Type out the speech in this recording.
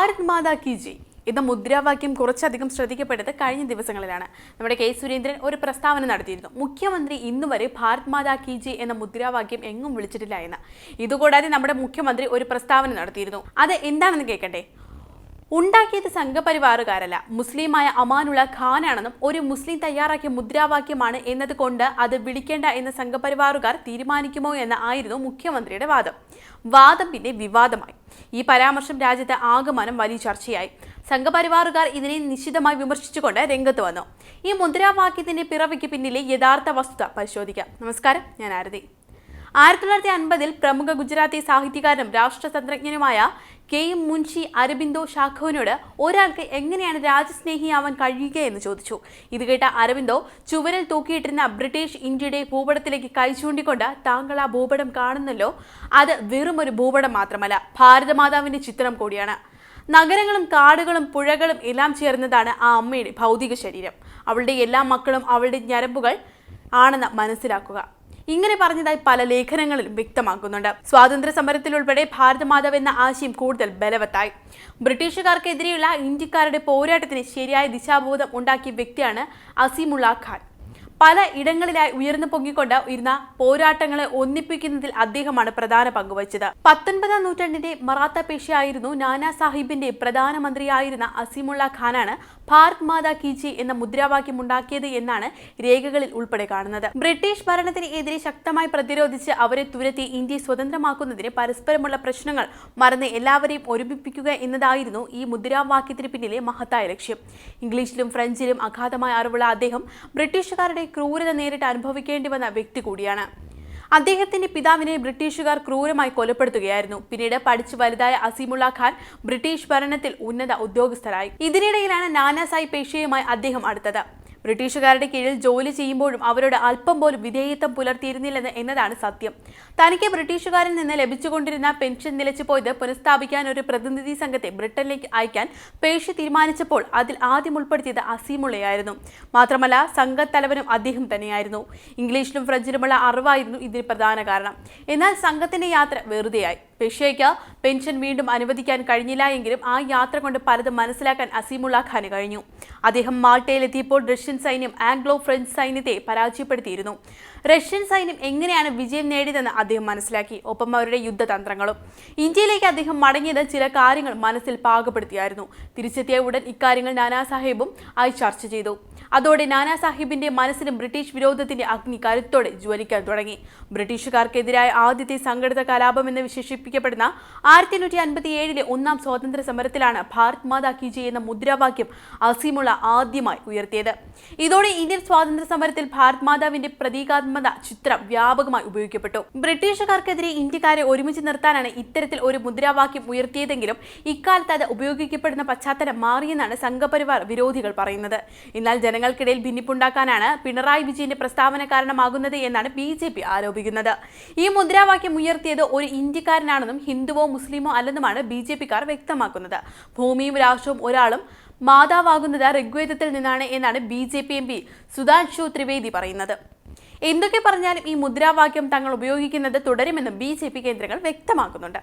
ഭാരത് മാതാ കി G എന്ന മുദ്രാവാക്യം കുറച്ചധികം ശ്രദ്ധിക്കപ്പെട്ടത് കഴിഞ്ഞ ദിവസങ്ങളിലാണ്. നമ്മുടെ കെ സുരേന്ദ്രൻ ഒരു പ്രസ്താവന നടത്തിയിരുന്നു. മുഖ്യമന്ത്രി ഇന്നുവരെ ഭാരത് മാതാ കി ജി എന്ന മുദ്രാവാക്യം എങ്ങും വിളിച്ചിട്ടില്ല എന്ന്. ഇതുകൂടാതെ നമ്മുടെ മുഖ്യമന്ത്രി ഒരു പ്രസ്താവന നടത്തിയിരുന്നു. അത് എന്താണെന്ന് കേൾക്കട്ടെ ഉണ്ടാക്കിയത് സംഘപരിവാറുകാരല്ല. മുസ്ലിമായ അമാനുള്ള ഖാനാണെന്നും ഒരു മുസ്ലിം തയ്യാറാക്കിയ മുദ്രാവാക്യമാണ് എന്നതുകൊണ്ട് അത് വിളിക്കേണ്ട എന്ന് സംഘപരിവാറുകാർ തീരുമാനിക്കുമോ എന്ന് ആയിരുന്നു മുഖ്യമന്ത്രിയുടെ വാദം. വാദം പിന്നെ വിവാദമായി. ഈ പരാമർശം രാജ്യത്ത് ആകമാനം വലിയ ചർച്ചയായി. സംഘപരിവാറുകാർ ഇതിനെ നിശിതമായി വിമർശിച്ചുകൊണ്ട് രംഗത്ത് വന്നു. ഈ മുദ്രാവാക്യത്തിന്റെ പിറവിക്ക് പിന്നിലെ യഥാർത്ഥ വസ്തുത പരിശോധിക്കാം. നമസ്കാരം ഞാൻ ആരതി. ആയിരത്തി തൊള്ളായിരത്തി അൻപതിൽ പ്രമുഖ ഗുജറാത്തി സാഹിത്യകാരനും രാഷ്ട്രതന്ത്രജ്ഞനുമായ കെ എം മുൻഷി അരബിന്ദോ ഷാഖോവിനോട് ഒരാൾക്ക് എങ്ങനെയാണ് രാജ്യസ്നേഹിയാവാൻ കഴിയുക എന്ന് ചോദിച്ചു. ഇത് കേട്ട അരബിന്ദോ ചുവരിൽ തൂക്കിയിട്ടിരുന്ന ബ്രിട്ടീഷ് ഇന്ത്യയുടെ ഭൂപടത്തിലേക്ക് കൈ ചൂണ്ടിക്കൊണ്ട് താങ്കൾ ആ ഭൂപടം കാണുന്നല്ലോ. അത് വെറും ഒരു ഭൂപടം മാത്രമല്ല ഭാരതമാതാവിന്റെ ചിത്രം കൂടിയാണ്. നഗരങ്ങളും കാടുകളും പുഴകളും എല്ലാം ചേർന്നതാണ് ആ അമ്മയുടെ ഭൗതിക ശരീരം. അവളുടെ എല്ലാ മക്കളും അവളുടെ ഞരമ്പുകൾ ആണെന്ന് മനസ്സിലാക്കുക. ഇങ്ങനെ പറഞ്ഞതായി പല ലേഖനങ്ങളിലും വ്യക്തമാക്കുന്നുണ്ട്. സ്വാതന്ത്ര്യ സമരത്തിലുൾപ്പെടെ ഭാരതമാതാവ് എന്ന ആശയം കൂടുതൽ ബലവത്തായി. ബ്രിട്ടീഷുകാർക്കെതിരെയുള്ള ഇന്ത്യക്കാരുടെ പോരാട്ടത്തിന് ശരിയായ ദിശാബോധം ഉണ്ടാക്കിയ വ്യക്തിയാണ് അസീമുള്ള ഖാൻ. പല ഇടങ്ങളിലായി ഉയർന്നു പൊങ്ങിക്കൊണ്ട് ഇരുന്ന പോരാട്ടങ്ങളെ ഒന്നിപ്പിക്കുന്നതിൽ അദ്ദേഹമാണ് പ്രധാന പങ്കുവച്ചത് പത്തൊൻപതാം നൂറ്റാണ്ടിന്റെ മറാത്ത പേശിയായിരുന്നു നാനാ സാഹിബിന്റെ പ്രധാനമന്ത്രിയായിരുന്ന അസീമുള്ള ഖാനാണ് ഭാരത് മാതാ കീച്ചി എന്ന മുദ്രാവാക്യം ഉണ്ടാക്കിയത് എന്നാണ് രേഖകളിൽ ഉൾപ്പെടെ കാണുന്നത്. ബ്രിട്ടീഷ് ഭരണത്തിനെതിരെ ശക്തമായി പ്രതിരോധിച്ച് അവരെ തുരത്തി ഇന്ത്യയെ സ്വതന്ത്രമാക്കുന്നതിന് പരസ്പരമുള്ള പ്രശ്നങ്ങൾ മറന്ന് എല്ലാവരെയും ഒരുമിപ്പിക്കുക എന്നതായിരുന്നു ഈ മുദ്രാവാക്യത്തിന് പിന്നിലെ മഹത്തായ ലക്ഷ്യം. ഇംഗ്ലീഷിലും ഫ്രഞ്ചിലും അഗാധമായ അറിവുള്ള അദ്ദേഹം ബ്രിട്ടീഷുകാരുടെ ക്രൂരത നേരിട്ട് അനുഭവിക്കേണ്ടി വന്ന വ്യക്തി കൂടിയാണ്. അദ്ദേഹത്തിന്റെ പിതാവിനെ ബ്രിട്ടീഷുകാർ ക്രൂരമായി കൊലപ്പെടുത്തുകയായിരുന്നു. പിന്നീട് പഠിച്ചു വലുതായ അസീമുള്ള ഖാൻ ബ്രിട്ടീഷ് ഭരണത്തിൽ ഉന്നത ഉദ്യോഗസ്ഥരായി. ഇതിനിടയിലാണ് നാനാസായി പേഷ്യയുമായി അദ്ദേഹം അടുത്തത്. ബ്രിട്ടീഷുകാരുടെ കീഴിൽ ജോലി ചെയ്യുമ്പോഴും അവരോട് അല്പം പോലും വിധേയത്വം പുലർത്തിയിരുന്നില്ലെന്ന് എന്നതാണ് സത്യം. തനിക്ക് ബ്രിട്ടീഷുകാരിൽ നിന്ന് ലഭിച്ചുകൊണ്ടിരുന്ന പെൻഷൻ നിലച്ചു പോയത് പുനഃസ്ഥാപിക്കാൻ ഒരു പ്രതിനിധി സംഘത്തെ ബ്രിട്ടനിലേക്ക് അയക്കാൻ പേഷി തീരുമാനിച്ചപ്പോൾ അതിൽ ആദ്യം ഉൾപ്പെടുത്തിയത് അസീമുള്ളയായിരുന്നു. മാത്രമല്ല സംഘത്തലവനും അദ്ദേഹം തന്നെയായിരുന്നു. ഇംഗ്ലീഷിലും ഫ്രഞ്ചിലുമുള്ള അറിവായിരുന്നു ഇതിന് പ്രധാന കാരണം. എന്നാൽ സംഘത്തിന്റെ യാത്ര വെറുതെയായി. പേഷ്യയ്ക്ക് പെൻഷൻ വീണ്ടും അനുവദിക്കാൻ കഴിഞ്ഞില്ല എങ്കിലും ആ യാത്ര കൊണ്ട് പലതും മനസ്സിലാക്കാൻ അസീമുള്ള ഖാന് കഴിഞ്ഞു. അദ്ദേഹം മാൾട്ടയിലെത്തിയപ്പോൾ റഷ്യൻ സൈന്യം ആംഗ്ലോ ഫ്രഞ്ച് സൈന്യത്തെ പരാജയപ്പെടുത്തിയിരുന്നു. റഷ്യൻ സൈന്യം എങ്ങനെയാണ് വിജയം നേടിയതെന്ന് അദ്ദേഹം മനസ്സിലാക്കി. ഒപ്പം അവരുടെ യുദ്ധതന്ത്രങ്ങളും. ഇന്ത്യയിലേക്ക് അദ്ദേഹം മടങ്ങിയത് ചില കാര്യങ്ങൾ മനസ്സിൽ പാകപ്പെടുത്തിയായിരുന്നു. തിരിച്ചെത്തിയ ഉടൻ ഇക്കാര്യങ്ങൾ നാനാ സാഹിബും ആയി ചർച്ച ചെയ്തു. അതോടെ നാനാ സാഹിബിന്റെ മനസ്സിലും ബ്രിട്ടീഷ് വിരോധത്തിന്റെ അഗ്നി കരുത്തോടെ ജ്വലിക്കാൻ തുടങ്ങി. ബ്രിട്ടീഷുകാർക്കെതിരായ ആദ്യത്തെ സംഘടിത കലാപം എന്ന് വിശേഷിപ്പിക്കപ്പെടുന്ന ആയിരത്തി എണ്ണൂറ്റി അൻപത്തി ഏഴിലെ ഒന്നാം സ്വാതന്ത്ര്യ സമരത്തിലാണ് ഭാരത് മാതാ കി എന്ന മുദ്രാവാക്യം അസീമുള്ള ആദ്യമായി ഉയർത്തിയത്. ഇതോടെ ഇന്ത്യൻ സ്വാതന്ത്ര്യ സമരത്തിൽ ഭാരത് മാതാവിന്റെ പ്രതീകാത്മക ചിത്രം വ്യാപകമായി ഉപയോഗിക്കപ്പെട്ടു. ബ്രിട്ടീഷുകാർക്കെതിരെ ഇന്ത്യക്കാരെ ഒരുമിച്ച് നിർത്താനാണ് ഇത്തരത്തിൽ ഒരു മുദ്രാവാക്യം ഉയർത്തിയതെങ്കിലും ഇക്കാലത്ത് അത് ഉപയോഗിക്കപ്പെടുന്ന പശ്ചാത്തലം മാറിയെന്നാണ് സംഘപരിവാർ വിരോധികൾ പറയുന്നത്. എന്നാൽ ജനങ്ങൾക്കിടയിൽ ഭിന്നിപ്പുണ്ടാക്കാനാണ് പിണറായി വിജയന്റെ പ്രസ്താവന കാരണമാകുന്നത് എന്നാണ് ബി ജെ പി ആരോപിക്കുന്നത്. ഈ മുദ്രാവാക്യം ഉയർത്തിയത് ഒരു ഇന്ത്യക്കാരനാണെന്നും ഹിന്ദുവോ മുസ്ലിമോ അല്ലെന്നുമാണ് ബി ജെ പിക്കാർ വ്യക്തമാക്കുന്നത്. ഭൂമിയും രാഷ്ട്രവും ഒരാളും മാതാവാകുന്നത് ഋഗ്വേദത്തിൽ നിന്നാണ് എന്നാണ് B J P M P Sudhanshu Trivedi പറയുന്നത്. എന്തൊക്കെ പറഞ്ഞാലും ഈ മുദ്രാവാക്യം തങ്ങൾ ഉപയോഗിക്കുന്നത് തുടരുമെന്നും ബി ജെ പി കേന്ദ്രങ്ങൾ വ്യക്തമാക്കുന്നുണ്ട്.